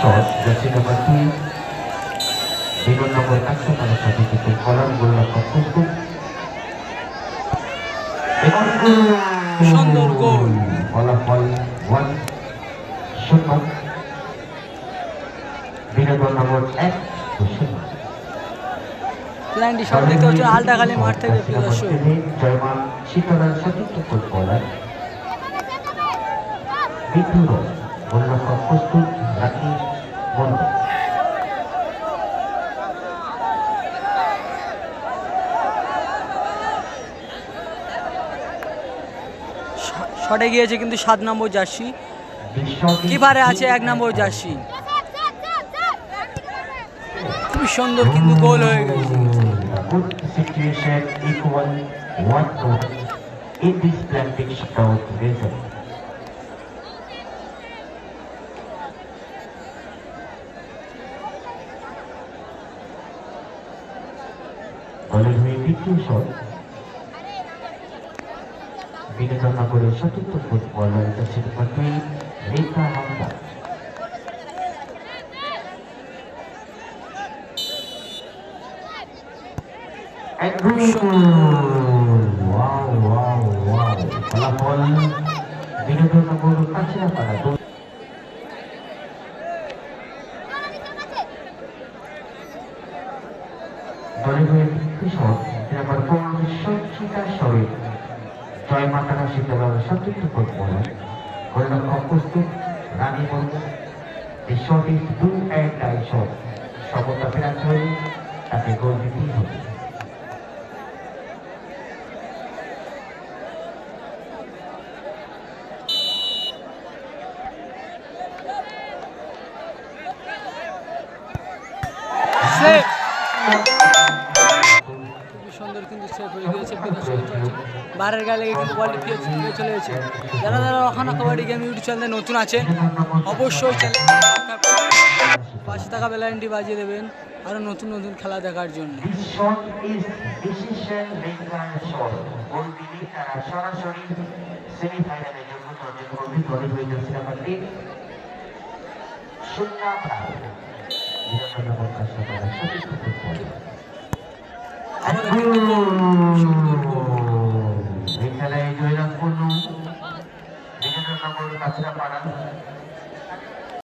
Shot যাচ্ছে number দুই বিগত নম্বর একশো তার সাথে কিন্তু কলার গোলরক্ষক কুকুর সুন্দর গোল। ফলাফল ওয়ান শূন্য। বিনোদন নম্বর এক শূন্য। লাইনটি শট দেখতে পাচ্ছেন আলটাখালি মাঠ থেকে দর্শক জয়মান শীতলার সতীর্থ ফুটবলার বিদ্যুৎ গোলরক্ষক প্রস্তুত রাখি শটে গিয়েছে কিন্তু সাত নম্বর জার্সি। কিপারে আছে এক নম্বর জার্সি। খুবই সুন্দর কিন্তু গোল হয়ে গেছে। in this plastic দলের হয়ে দ্বিতীয় শট। বিনোদনগরের চতুর্থ ফুটবলার নম্বর দুই রেখা হামদার ফলাফল। শট নাম্বার ফোর সঞ্চিতা সহিত জয় মাতারা শীতলার সতীর্থ প্রস্তুত রানী বন্ধু The shot is do and die shot. সমতা ফেরাতে হলে তাকে সুন্দর কিন্তু সেভ হয়ে গিয়েছে দর্শক দেখতে পাচ্ছেন। বারের গায়ে লেগে কিন্তু ফিরে চলে গেছে। যারা যারা ওখানে কবাডি গেম ইউটিউব চ্যানেলে নতুন আছেন, অবশ্যই চ্যানেল থাকা বেলাইনটি বাজিয়ে দেবেন আরও নতুন নতুন খেলা দেখার জন্য। This এই খেলায় জয়লাভ করল নিজেদের নম্বর পাড়া